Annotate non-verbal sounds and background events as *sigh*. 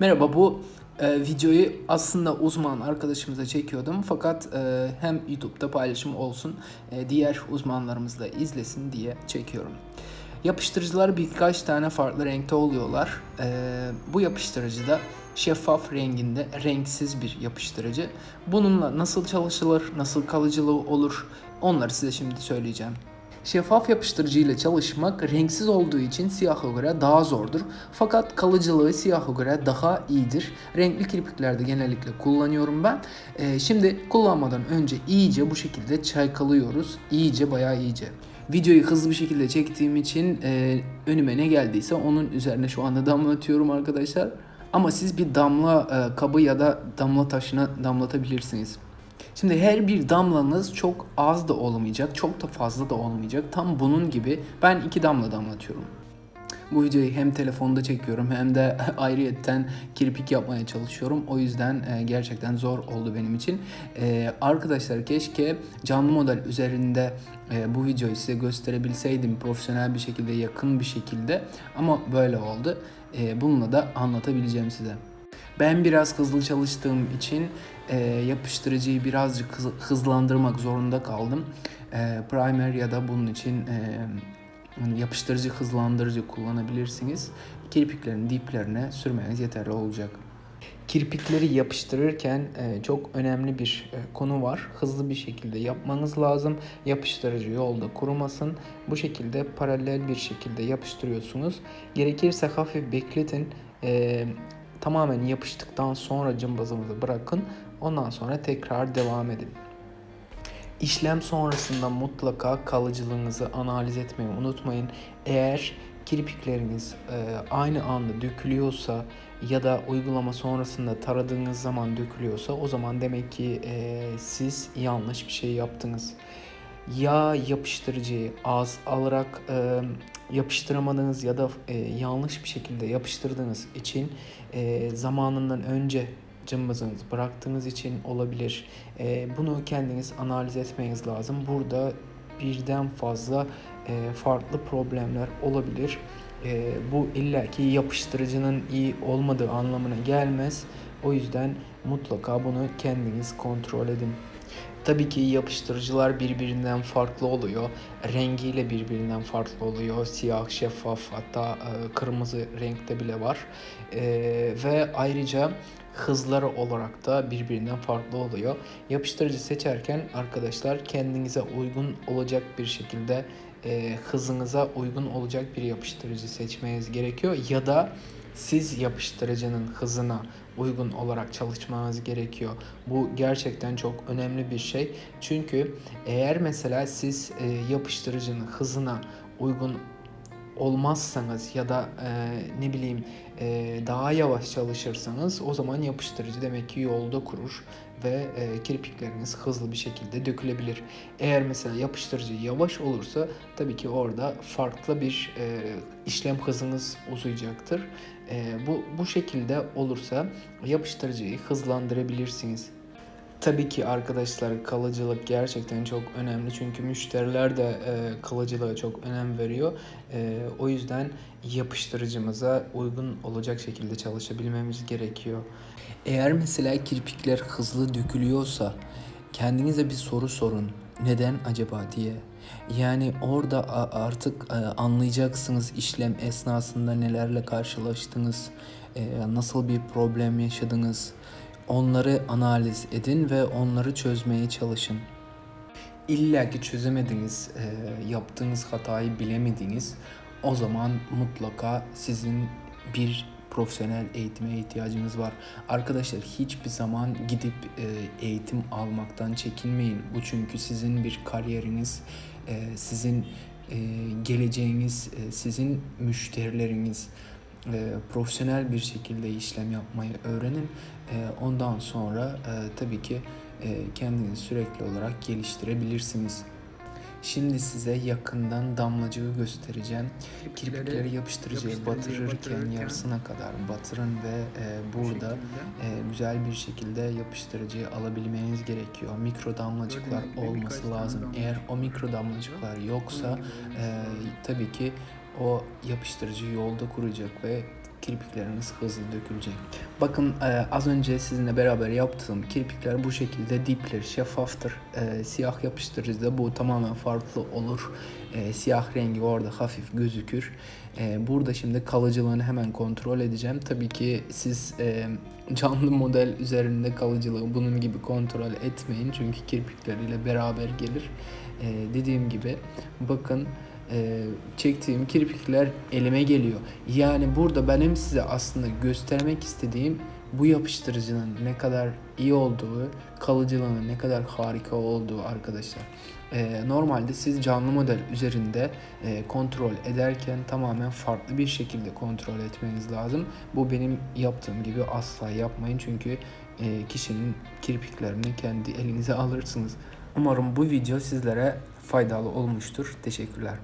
Merhaba bu e, videoyu aslında uzman arkadaşımıza çekiyordum fakat e, hem YouTube'da paylaşım olsun e, diğer uzmanlarımız da izlesin diye çekiyorum. Yapıştırıcılar birkaç tane farklı renkte oluyorlar. E, bu yapıştırıcı da şeffaf renginde renksiz bir yapıştırıcı. Bununla nasıl çalışılır, nasıl kalıcılığı olur onları size şimdi söyleyeceğim. Şeffaf yapıştırıcı ile çalışmak renksiz olduğu için siyaha göre daha zordur. Fakat kalıcılığı siyaha göre daha iyidir. Renkli kirpiklerde genellikle kullanıyorum ben. Ee, şimdi kullanmadan önce iyice bu şekilde çaykalıyoruz. İyice bayağı iyice. Videoyu hızlı bir şekilde çektiğim için e, önüme ne geldiyse onun üzerine şu anda damlatıyorum arkadaşlar. Ama siz bir damla e, kabı ya da damla taşına damlatabilirsiniz. Şimdi her bir damlanız çok az da olmayacak, çok da fazla da olmayacak. Tam bunun gibi ben iki damla damlatıyorum. Bu videoyu hem telefonda çekiyorum hem de *laughs* ayrıyetten kirpik yapmaya çalışıyorum. O yüzden e, gerçekten zor oldu benim için. E, arkadaşlar keşke canlı model üzerinde e, bu videoyu size gösterebilseydim profesyonel bir şekilde, yakın bir şekilde. Ama böyle oldu. Bununla da anlatabileceğim size. Ben biraz hızlı çalıştığım için e, yapıştırıcıyı birazcık hız, hızlandırmak zorunda kaldım. E, primer ya da bunun için e, yapıştırıcı hızlandırıcı kullanabilirsiniz. Kirpiklerin diplerine sürmeniz yeterli olacak. Kirpikleri yapıştırırken e, çok önemli bir e, konu var. Hızlı bir şekilde yapmanız lazım. Yapıştırıcı yolda kurumasın. Bu şekilde paralel bir şekilde yapıştırıyorsunuz. Gerekirse hafif bekletin. E, tamamen yapıştıktan sonra cımbızımızı bırakın. Ondan sonra tekrar devam edin. İşlem sonrasında mutlaka kalıcılığınızı analiz etmeyi unutmayın. Eğer kirpikleriniz e, aynı anda dökülüyorsa ya da uygulama sonrasında taradığınız zaman dökülüyorsa o zaman demek ki e, siz yanlış bir şey yaptınız. Ya yapıştırıcıyı az alarak e, yapıştıramadığınız ya da e, yanlış bir şekilde yapıştırdığınız için e, zamanından önce cımbızınızı bıraktığınız için olabilir. E, bunu kendiniz analiz etmeniz lazım. Burada birden fazla e, farklı problemler olabilir. E, bu illaki yapıştırıcının iyi olmadığı anlamına gelmez. O yüzden mutlaka bunu kendiniz kontrol edin. Tabii ki yapıştırıcılar birbirinden farklı oluyor. Rengiyle birbirinden farklı oluyor. Siyah, şeffaf hatta e, kırmızı renkte bile var. E, ve ayrıca hızları olarak da birbirinden farklı oluyor. Yapıştırıcı seçerken arkadaşlar kendinize uygun olacak bir şekilde e, hızınıza uygun olacak bir yapıştırıcı seçmeniz gerekiyor ya da siz yapıştırıcının hızına uygun olarak çalışmanız gerekiyor. Bu gerçekten çok önemli bir şey. Çünkü eğer mesela siz e, yapıştırıcının hızına uygun olmazsanız ya da e, ne bileyim e, daha yavaş çalışırsanız o zaman yapıştırıcı demek ki yolda kurur ve e, kirpikleriniz hızlı bir şekilde dökülebilir. Eğer mesela yapıştırıcı yavaş olursa tabii ki orada farklı bir e, işlem hızınız uzayacaktır. E, bu bu şekilde olursa yapıştırıcıyı hızlandırabilirsiniz. Tabii ki arkadaşlar kalıcılık gerçekten çok önemli çünkü müşteriler de e, kalıcılığa çok önem veriyor. E, o yüzden yapıştırıcımıza uygun olacak şekilde çalışabilmemiz gerekiyor. Eğer mesela kirpikler hızlı dökülüyorsa kendinize bir soru sorun. Neden acaba diye. Yani orada artık e, anlayacaksınız işlem esnasında nelerle karşılaştınız, e, nasıl bir problem yaşadınız Onları analiz edin ve onları çözmeye çalışın. İlla ki çözemediniz, e, yaptığınız hatayı bilemediniz. O zaman mutlaka sizin bir profesyonel eğitime ihtiyacınız var. Arkadaşlar hiçbir zaman gidip e, eğitim almaktan çekinmeyin. Bu çünkü sizin bir kariyeriniz, e, sizin geleceğiniz, sizin müşterileriniz e, profesyonel bir şekilde işlem yapmayı öğrenin. E, ondan sonra e, tabii ki e, kendinizi sürekli olarak geliştirebilirsiniz. Şimdi size yakından damlacığı göstereceğim. Kirpikleri yapıştırıcıya batırırken yarısına kadar batırın ve e, burada e, güzel bir şekilde yapıştırıcıyı alabilmeniz gerekiyor. Mikro damlacıklar olması lazım. Eğer o mikro damlacıklar yoksa e, tabii ki o yapıştırıcı yolda kuracak ve kirpikleriniz hızlı dökülecek. Bakın e, az önce sizinle beraber yaptığım kirpikler bu şekilde dipler, şeffaftır. E, siyah yapıştırıcıda bu tamamen farklı olur. E, siyah rengi orada hafif gözükür. E, burada şimdi kalıcılığını hemen kontrol edeceğim. Tabii ki siz e, canlı model üzerinde kalıcılığı bunun gibi kontrol etmeyin. Çünkü kirpikleriyle beraber gelir. E, dediğim gibi bakın e, çektiğim kirpikler elime geliyor. Yani burada benim size aslında göstermek istediğim bu yapıştırıcının ne kadar iyi olduğu, kalıcılığının ne kadar harika olduğu arkadaşlar. E, normalde siz canlı model üzerinde e, kontrol ederken tamamen farklı bir şekilde kontrol etmeniz lazım. Bu benim yaptığım gibi asla yapmayın çünkü e, kişinin kirpiklerini kendi elinize *laughs* alırsınız. Umarım bu video sizlere faydalı olmuştur. Teşekkürler.